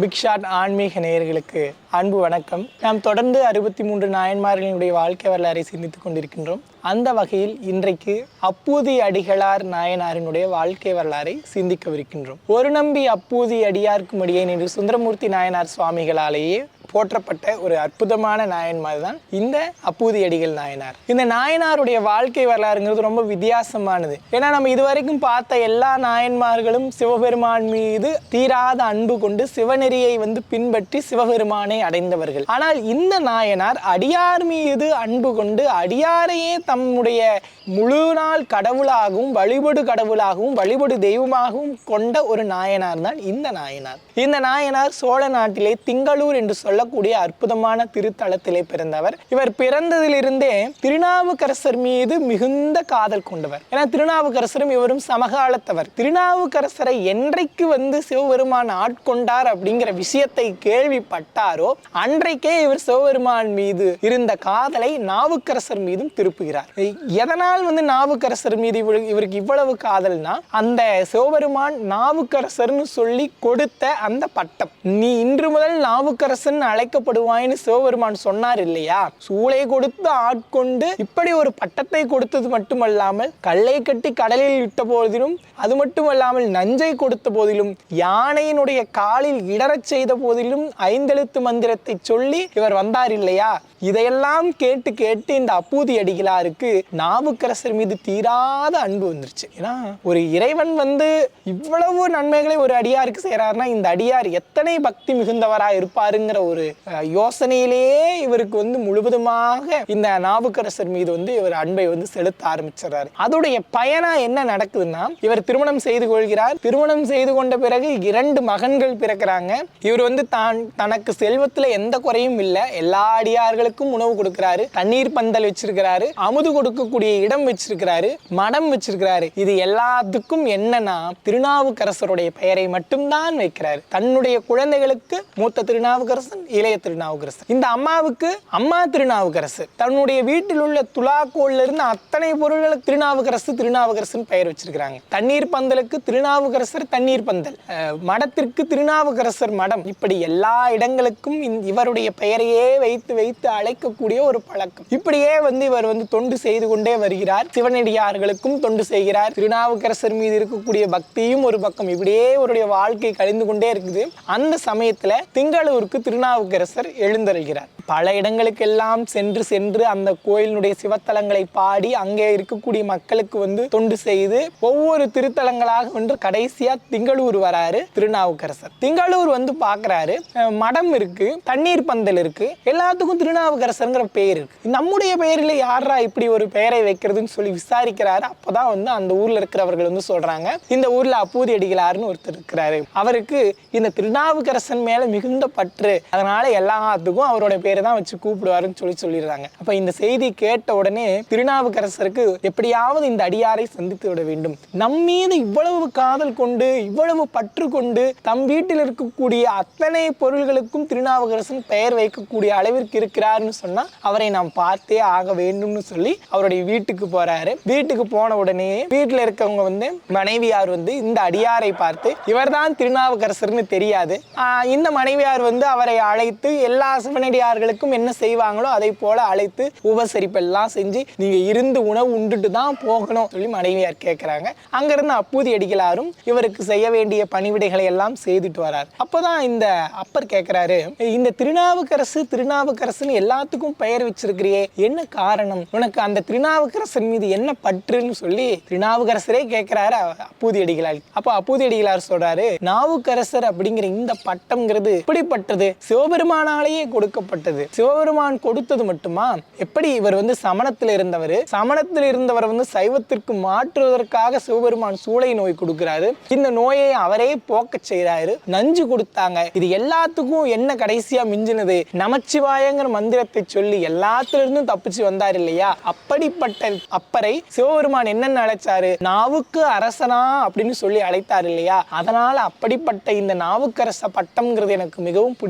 பிக்ஷாட் ஆன்மீக நேயர்களுக்கு அன்பு வணக்கம். நாம் தொடர்ந்து அறுபத்தி மூன்று நாயன்மார்களினுடைய வாழ்க்கை வரலாறை சிந்தித்துக் கொண்டிருக்கின்றோம். அந்த வகையில் இன்றைக்கு அப்பூதி அடிகளார் நாயனாரினுடைய வாழ்க்கை வரலாறை சிந்திக்கவிருக்கின்றோம். ஒரு நம்பி அப்பூதி அடியார்க்கும் அடியேன் என்று சுந்தரமூர்த்தி நாயனார் சுவாமிகளாலேயே போற்றப்பட்ட ஒரு அற்புதமான நாயன்மார் தான் இந்த அப்பூதி அடிகள் நாயனார். இந்த நாயனாருடைய வாழ்க்கை வரலாறுங்கிறது ரொம்ப வித்தியாசமானது. ஏன்னா நம்ம இதுவரைக்கும் பார்த்த எல்லா நாயன்மார்களும் சிவபெருமான் மீது தீராத அன்பு கொண்டு சிவநெறியை வந்து பின்பற்றி சிவபெருமானை அடைந்தவர்கள். ஆனால் இந்த நாயனார் அடியார் மீது அன்பு கொண்டு அடியாரையே தம்முடைய முழு நாள் கடவுளாகவும் வழிபடு கடவுளாகவும் வழிபடு தெய்வமாகவும் கொண்ட ஒரு நாயனார் தான் இந்த நாயனார். இந்த நாயனார் சோழ நாட்டிலே திங்களூர் என்று சொல்ல சொல்லக்கூடிய அற்புதமான திருத்தலத்திலே பிறந்தவர். இவர் பிறந்ததிலிருந்தே திருநாவுக்கரசர் மீது மிகுந்த காதல் கொண்டவர். ஏன்னா திருநாவுக்கரசரும் இவரும் சமகாலத்தவர். திருநாவுக்கரசரை என்றைக்கு வந்து சிவபெருமான் ஆட்கொண்டார் அப்படிங்கிற விஷயத்தை கேள்விப்பட்டாரோ அன்றைக்கே இவர் சிவபெருமான் மீது இருந்த காதலை நாவுக்கரசர் மீதும் திருப்புகிறார். எதனால் வந்து நாவுக்கரசர் மீது இவருக்கு இவ்வளவு காதல்னா அந்த சிவபெருமான் நாவுக்கரசர்னு சொல்லி கொடுத்த அந்த பட்டம். நீ இன்று முதல் நாவுக்கரசன் அழைக்கப்படுவாய்னு சிவபெருமான் சொன்னார் இல்லையா? சூளை கொடுத்து ஆட்கொண்டு இப்படி ஒரு பட்டத்தை கொடுத்தது மட்டுமல்லாமல் கல்லை கட்டி கடலில் விட்ட போதிலும் அது மட்டுமல்லாமல் நஞ்சை கொடுத்த போதிலும் யானையினுடைய காலில் இடறச் செய்த போதிலும் ஐந்தெழுத்து மந்திரத்தை சொல்லி இவர் வந்தார் இல்லையா? இதையெல்லாம் கேட்டு கேட்டு இந்த அப்பூதி அடிகளாருக்கு நாவுக்கரசர் மீது தீராத அன்பு வந்துருச்சு. ஏன்னா ஒரு இறைவன் வந்து இவ்வளவு நன்மைகளை ஒரு அடியாருக்கு செய்கிறாருன்னா இந்த அடியார் எத்தனை பக்தி மிகுந்தவரா இருப்பாருங்கிற ஒரு ஒரு யோசனையிலேயே இவருக்கு வந்து முழுவதுமாக இந்த நாவுக்கரசர் மீது வந்து இவர் அன்பை வந்து செலுத்த ஆரம்பிச்சிடறாரு. அதோடைய பயனா என்ன நடக்குதுன்னா இவர் திருமணம் செய்து கொள்கிறார். திருமணம் செய்து கொண்ட பிறகு இரண்டு மகன்கள் பிறக்கிறாங்க. இவர் வந்து தான் தனக்கு செல்வத்துல எந்த குறையும் இல்லை. எல்லா அடியார்களுக்கும் உணவு கொடுக்கிறாரு. தண்ணீர் பந்தல் வச்சிருக்கிறாரு. அமுது கொடுக்கக்கூடிய இடம் வச்சிருக்கிறாரு. மடம் வச்சிருக்கிறாரு. இது எல்லாத்துக்கும் என்னன்னா திருநாவுக்கரசருடைய பெயரை மட்டும்தான் வைக்கிறாரு. தன்னுடைய குழந்தைகளுக்கு மூத்த திருநாவுக்கரசன் இளைய திருநாவுக்கரசு இந்த அம்மாவுக்கு அம்மா திருநாவுக்கரசு தன்னுடைய வீட்டில் உள்ள துலாக்கோல்ல இருந்து அத்தனை பொருள்களுக்கு திருநாவுக்கரசு திருநாவுக்கரசுன்னு பெயர் வச்சிருக்கிறாங்க. தண்ணீர் பந்தலுக்கு திருநாவுக்கரசர் தண்ணீர் பந்தல். மடத்திற்கு திருநாவுக்கரசர் மடம். இப்படி எல்லா இடங்களுக்கும் இவருடைய பெயரையே வைத்து வைத்து அழைக்கக்கூடிய ஒரு பழக்கம். இப்படியே வந்து இவர் வந்து தொண்டு செய்து கொண்டே வருகிறார். சிவனடியார்களுக்கும் தொண்டு செய்கிறார். திருநாவுக்கரசர் மீது இருக்கக்கூடிய பக்தியும் ஒரு பக்கம். இப்படியே அவருடைய வாழ்க்கை கழிந்து கொண்டே இருக்குது. அந்த சமயத்துல திங்களூருக்கு திருநாவுக்கரசர் எழுந்தருள்கிறார். பல இடங்களுக்கெல்லாம் சென்று சென்று அந்த கோயிலினுடைய சிவத்தலங்களை பாடி அங்கே இருக்கக்கூடிய மக்களுக்கு வந்து தொண்டு செய்து ஒவ்வொரு திருத்தலங்களாக வந்து கடைசியா திங்களூர் வராரு திருநாவுக்கரசர். திங்களூர் வந்து பார்க்கறாரு மடம் இருக்கு தண்ணீர் பந்தல் இருக்கு எல்லாத்துக்கும் திருநாவுக்கரசருங்கிற பெயர் இருக்கு. நம்முடைய பெயரில் யாரா இப்படி ஒரு பெயரை வைக்கிறதுன்னு சொல்லி விசாரிக்கிறாரு. அப்பதான் வந்து அந்த ஊர்ல இருக்கிறவர்கள் வந்து சொல்றாங்க. இந்த ஊர்ல அப்பூதி அடிகளாருன்னு ஒருத்தர் இருக்கிறாரு. அவருக்கு இந்த திருநாவுக்கரசன் மேல மிகுந்த பற்று. அதனால எல்லாத்துக்கும் அவரோட பேரை தான் வச்சு கூப்பிடுவாருன்னு சொல்லி சொல்லிடுறாங்க. அப்ப இந்த செய்தி கேட்ட உடனே திருநாவுக்கரசருக்கு எப்படியாவது இந்த அடியாரை சந்தித்து விட வேண்டும். நம் மீது இவ்வளவு காதல் கொண்டு இவ்வளவு பற்று கொண்டு தம் வீட்டில் இருக்கக்கூடிய அத்தனை பொருள்களுக்கும் திருநாவுக்கரசன் பெயர் வைக்கக்கூடிய அளவிற்கு இருக்கிறாருன்னு சொன்னா அவரை நாம் பார்த்தே ஆக வேண்டும்னு சொல்லி அவருடைய வீட்டுக்கு போறாரு. வீட்டுக்கு போன உடனே வீட்டுல இருக்கவங்க வந்து மனைவியார் வந்து இந்த அடியாரை பார்த்து இவர்தான் திருநாவுக்கரசர்னு தெரியாது. ஆஹ் இந்த மனைவியார் வந்து அவரை அழைத்து எல்லா சிவனடியார்களுக்கும் என்ன செய்வாங்களோ அதை போல அழைத்து உபசரிப்பெல்லாம் செஞ்சு நீங்க இருந்து உணவு உண்டுட்டு தான் போகணும் சொல்லி மனைவியார் கேட்கிறாங்க அங்கிருந்து அப்பூதி அடிகளாரும் இவருக்கு செய்ய வேண்டிய பணிவிடைகளை எல்லாம் செய்துட்டு வரார். அப்போதான் இந்த அப்பர் கேட்கிறாரு இந்த திருநாவுக்கரசு திருநாவுக்கரசுன்னு எல்லாத்துக்கும் பெயர் வச்சிருக்கிறியே என்ன காரணம்? உனக்கு அந்த திருநாவுக்கரசன் மீது என்ன பற்றுன்னு சொல்லி திருநாவுக்கரசரே கேட்கிறாரு அப்பூதி அடிகளார். அப்போ அப்பூதி அடிகளார் சொல்றாரு நாவுக்கரசர் அப்படிங்கிற இந்த பட்டம்ங்கிறது எப்படிப்பட்டது? சிவபெருமானாலேயே கொடுக்கப்பட்டது. சிவபெருமான் கொடுத்தது மட்டுமா? எப்படி இவர் வந்து சமணத்தில் இருந்தவர்? சமணத்தில் இருந்தவர் வந்து சைவத்திற்கு மாற்றுவதற்காக சிவபெருமான் சூளை நோய் கொடுக்கிறாரு. இந்த நோயை அவரே போக்க செய்றாரு நஞ்சு கொடுத்தாங்க. இது எல்லாத்துக்கும் என்ன கடைசியா மிஞ்சினது? நமச்சிவாயங்கிற மந்திரத்தை சொல்லி எல்லாத்திலிருந்தும் தப்பிச்சு வந்தார் இல்லையா? அப்படிப்பட்ட அப்பரை சிவபெருமான் என்னென்ன அழைச்சாரு? நாவுக்கு அரசனா அப்படின்னு சொல்லி அழைத்தார் இல்லையா? அதனால அப்படிப்பட்ட இந்த நாவுக்கரச பட்டம்ங்கிறது எனக்கு மிகவும்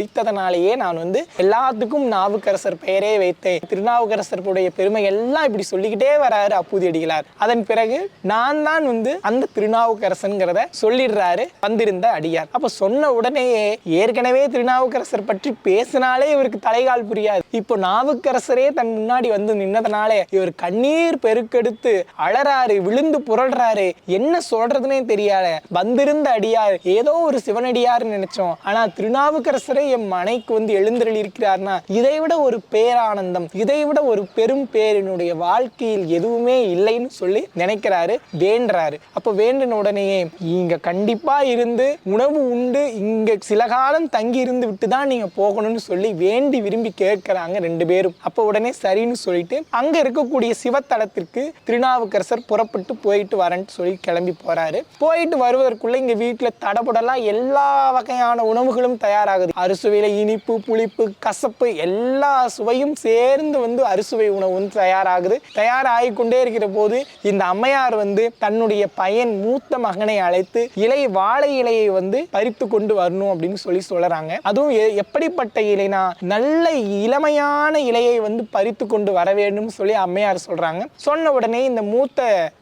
அதனாலேயே நான் வந்து எல்லாத்துக்கும் நாவுக்கரசர் பெயரே வைத்தேன். திருநாவுக்கரசருடைய பெருமை எல்லாம் இப்படி சொல்லிக்கிட்டே வராரு அப்பூதி அடிகளார். அதன் பிறகு நான் தான் வந்து அந்த திருநாவுக்கரசன்கிறத சொல்லிடுறாரு வந்திருந்த அடியார். அப்ப சொன்ன உடனேயே ஏற்கனவே திருநாவுக்கரசர் பற்றி பேசினாலே இவருக்கு தலைகால் புரியாது. இப்போ நாவுக்கரசரே தன் முன்னாடி வந்து நின்னதனாலே இவர் கண்ணீர் பெருக்கெடுத்து அழறாரு விழுந்து புரள்றாரு. என்ன சொல்றதுனே தெரியாத வந்திருந்த அடியார். ஏதோ ஒரு சிவனடியார்னு நினைச்சோம். ஆனா திருநாவுக்கரசரே என் மனை மனைக்கு வந்து எழுந்தருள் இருக்கிறார்னா இதை ஒரு பேரானந்தம் இதைவிட ஒரு பெரும் பேர் என்னுடைய வாழ்க்கையில் எதுவுமே இல்லைன்னு சொல்லி நினைக்கிறாரு வேண்டுறாரு அப்ப வேண்டின உடனேயே இங்க கண்டிப்பா இருந்து உணவு உண்டு இங்க சில காலம் தங்கி இருந்து விட்டு தான் நீங்க போகணும்னு சொல்லி வேண்டி விரும்பி கேட்கிறாங்க ரெண்டு பேரும். அப்ப உடனே சரின்னு சொல்லிட்டு அங்க இருக்கக்கூடிய சிவத்தலத்திற்கு திருநாவுக்கரசர் புறப்பட்டு போயிட்டு வரேன்னு சொல்லி கிளம்பி போறாரு. போயிட்டு வருவதற்குள்ள இங்க வீட்டுல தடபுடலாம் எல்லா வகையான உணவுகளும் தயாராகுது. அறுசுவையில இனிப்பு புளிப்பு கசப்பு எல்லா சுவையும் சேர்ந்து வந்து அறுசுவை உணவு வந்து தயாராகுது. தயாராகி கொண்டே இருக்கிற போது இந்த அம்மையார் வந்து தன்னுடைய பையன் மூத்த மகனை அழைத்து இலை வாழை இலையை வந்து பறித்து கொண்டு வரணும் அப்படின்னு சொல்லி சொல்றாங்க. அதுவும் எப்படிப்பட்ட இலைனா நல்ல இளமையான இலையை வந்து பறித்து கொண்டு வர வேண்டும் சொல்லி அம்மையார் சொல்றாங்க. சொன்ன உடனே இந்த மூத்த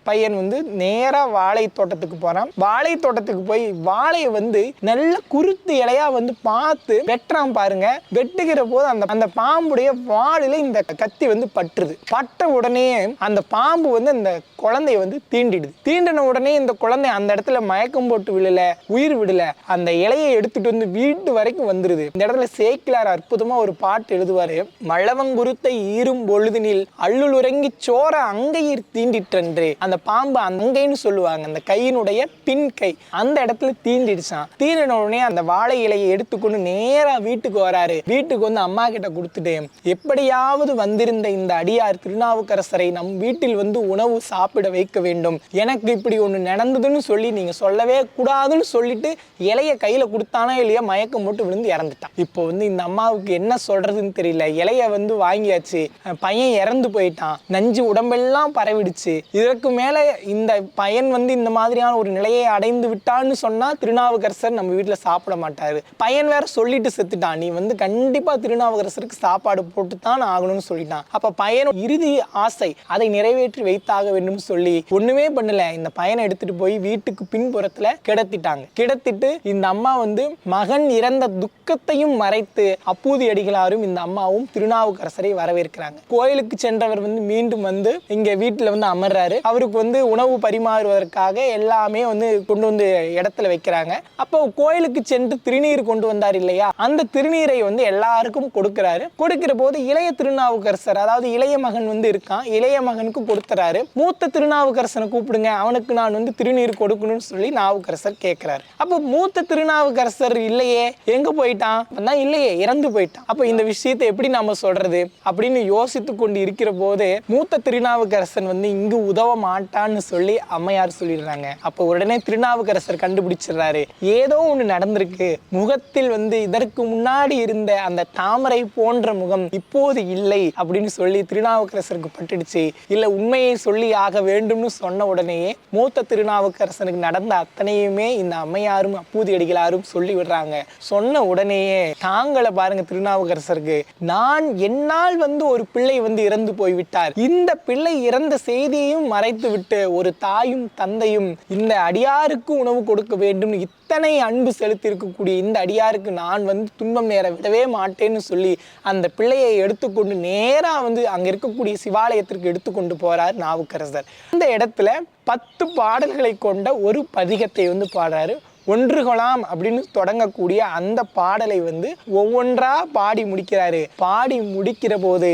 பையன் வந்து நேரா வாழை தோட்டத்துக்கு போறான். வாழை தோட்டத்துக்கு போய் வாழையை வந்து நல்ல குருத்து இலையா வந்து பார்த்து வெட்டுறான் பாருங்க வெட்டுகிற போது அந்த அந்த பாம்புடைய வாளில இந்த கத்தி வந்து பட்டுருது. பட்ட உடனே அந்த பாம்பு வந்து அந்த குழந்தைய வந்து தீண்டிடுது. தீண்டின உடனே இந்த குழந்தை அந்த இடத்துல மயக்கம் போட்டு விழல உயிர் விடல. அந்த இலையை எடுத்துட்டு வந்து வீட்டு வரைக்கும் வந்துருது. இந்த இடத்துல சேக்கிலார் அற்புதமா ஒரு பாட்டு எழுதுவாரு. மழவங்குருத்தை ஈரும் பொழுதினில் அள்ளுல் உறங்கி சோர அங்கையீர் தீண்டிற்றன்று. அந்த பாம்பு அங்கைன்னு சொல்லுவாங்க. அந்த கையினுடைய பின் கை அந்த இடத்துல தீண்டிடுச்சான் தீண்டின உடனே அந்த வாழை இலையை எடுத்துக்கொண்டு நேராக வீட்டுக்கு வராரு. வீட்டுக்கு வந்து அம்மா கிட்ட கொடுத்துட்டு எப்படியாவது வந்திருந்த இந்த அடியார் திருநாவுக்கரசரை நம் வீட்டில் வந்து உணவு சாப்பிட வைக்க வேண்டும். எனக்கு இப்படி ஒன்று நடந்ததுன்னு சொல்லி நீங்க சொல்லவே கூடாதுன்னு சொல்லிட்டு இலைய கையில கொடுத்தானா இல்லையா மயக்கம் போட்டு விழுந்து இறந்துட்டான். இப்போ வந்து இந்த அம்மாவுக்கு என்ன சொல்றதுன்னு தெரியல. இலைய வந்து வாங்கியாச்சு. பையன் இறந்து போயிட்டான். நஞ்சு உடம்பெல்லாம் பரவிடுச்சு. இதற்கு மேல இந்த பையன் வந்து இந்த மாதிரியான ஒரு நிலையை அடைந்து விட்டான்னு சொன்னா திருநாவுக்கரசர் நம்ம வீட்டில் சாப்பிட மாட்டாரு. பையன் வேற சொல்லிட்டு செத்துட்டு சொல்லிட்டான் நீ வந்து கண்டிப்பா திருநாவுக்கரசருக்கு சாப்பாடு போட்டு தான் ஆகணும்னு சொல்லிட்டான். அப்ப பையன் இறுதி ஆசை அதை நிறைவேற்றி வைத்தாக வேண்டும் சொல்லி ஒண்ணுமே பண்ணல. இந்த பையனை எடுத்துட்டு போய் வீட்டுக்கு பின்புறத்துல கிடத்திட்டாங்க. கிடத்திட்டு இந்த அம்மா வந்து மகன் இறந்த துக்கத்தையும் மறைத்து அப்பூதி அடிகளாரும் இந்த அம்மாவும் திருநாவுக்கரசரை வரவேற்கிறாங்க. கோயிலுக்கு சென்றவர் வந்து மீண்டும் வந்து இங்க வீட்டுல வந்து அமர்றாரு. அவருக்கு வந்து உணவு பரிமாறுவதற்காக எல்லாமே வந்து கொண்டு வந்து இடத்துல வைக்கிறாங்க. அப்போ கோயிலுக்கு சென்று திருநீர் கொண்டு வந்தார் இல்லையா? அந்த திருநீரை வந்து எல்லாருக்கும் கொடுக்கிறாரு. கொடுக்கிற போது இளைய திருநாவுக்கரசர் அதாவது இளைய மகன் வந்து இருக்கான். இளைய மகனுக்கு கொடுத்துறாரு. மூத்த திருநாவுக்கரசனை கூப்பிடுங்க. அவனுக்கு நான் வந்து திருநீர் கொடுக்கணும்னு சொல்லி நாவுக்கரசர் கேட்கிறாரு அப்போ மூத்த திருநாவுக்கரசர் இல்லையே எங்க போயிட்டான்? தான் இல்லையே இறந்து போயிட்டான். அப்போ இந்த விஷயத்தை எப்படி நாம சொல்றது? அப்படின்னு யோசித்து கொண்டு இருக்கிற போது மூத்த திருநாவுக்கரசன் வந்து இங்கு உதவ மாட்டான்னு சொல்லி அம்மையார் சொல்லிடுறாங்க. அப்போ உடனே திருநாவுக்கரசர் கண்டுபிடிச்சிடுறாரு. ஏதோ ஒண்ணு நடந்திருக்கு. முகத்தில் வந்து இதற்கு முன் முன்னாடி இருந்த அந்த தாமரை போன்ற முகம் இப்போது இல்லை அப்படின்னு சொல்லி திருநாவுக்கரசருக்கு பட்டுடுச்சு. இல்ல உண்மையை சொல்லி ஆக வேண்டும்னு சொன்ன உடனேயே மூத்த திருநாவுக்கரசனுக்கு நடந்த அத்தனையுமே இந்த அம்மையாரும் அப்பூதி அடிகளாரும் சொல்லி விடுறாங்க. சொன்ன உடனேயே தாங்களை பாருங்க திருநாவுக்கரசருக்கு நான் என்னால் வந்து ஒரு பிள்ளை வந்து இறந்து போய்விட்டார். இந்த பிள்ளை இறந்த செய்தியையும் மறைத்து விட்டு ஒரு தாயும் தந்தையும் இந்த அடியாருக்கு உணவு கொடுக்க வேண்டும். இத்தனை அன்பு செலுத்தி இருக்கக்கூடிய இந்த அடியாருக்கு நான் வந்து துன்பம் நேர விடவே மாட்டேன்னு சொல்லி அந்த பிள்ளையை எடுத்துக்கொண்டு நேரா வந்து அங்க இருக்கக்கூடிய சிவாலயத்திற்கு எடுத்துக்கொண்டு போறார் நாவுக்கரசர். இந்த இடத்துல பத்து பாடல்களை கொண்ட ஒரு பதிகத்தை வந்து பாடுறாரு. ஒன்றுகொலாம் அப்படின்னு தொடங்கக்கூடிய அந்த பாடலை வந்து ஒவ்வொன்றா பாடி முடிக்கிறாரு. பாடி முடிக்கிற போது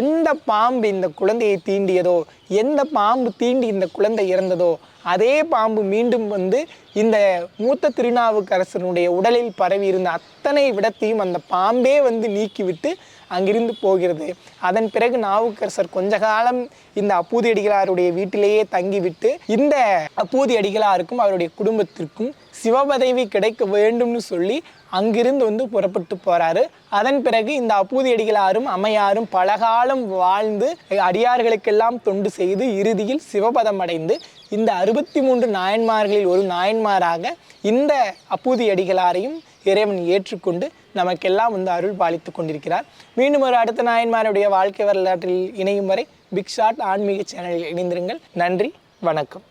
எந்த பாம்பு இந்த குழந்தையை தீண்டியதோ எந்த பாம்பு தீண்டி இந்த குழந்தை இறந்ததோ அதே பாம்பு மீண்டும் வந்து இந்த மூத்த திருநாவுக்கரசனுடைய உடலில் பரவி இருந்த அத்தனை விடத்தையும் அந்த பாம்பே வந்து நீக்கிவிட்டு அங்கிருந்து போகிறது. அதன் பிறகு நாவுக்கரசர் கொஞ்ச காலம் இந்த அப்பூதி அடிகளாருடைய வீட்டிலேயே தங்கிவிட்டு இந்த அப்பூதி அடிகளாருக்கும் அவருடைய குடும்பத்திற்கும் சிவபதவி கிடைக்க வேண்டும்னு சொல்லி அங்கிருந்து வந்து புறப்பட்டு போறாரு. அதன் பிறகு இந்த அப்பூதி அடிகளாரும் அம்மையாரும் பலகாலம் வாழ்ந்து அடியார்களுக்கெல்லாம் தொண்டு செய்து இறுதியில் சிவபதம் அடைந்து இந்த அறுபத்தி மூன்று நாயன்மார்களில் ஒரு நாயன்மாராக இந்த அப்பூதி அடிகளாரையும் இறைவன் ஏற்றுக்கொண்டு நமக்கெல்லாம் வந்து அருள் பாலித்து கொண்டிருக்கிறார். மீண்டும் ஒரு அடுத்த நாயன்மாருடைய வாழ்க்கை வரலாற்றில் இணையும் வரை பிக் ஷாட் ஆன்மீக சேனலில் இணைந்திருங்கள். நன்றி வணக்கம்.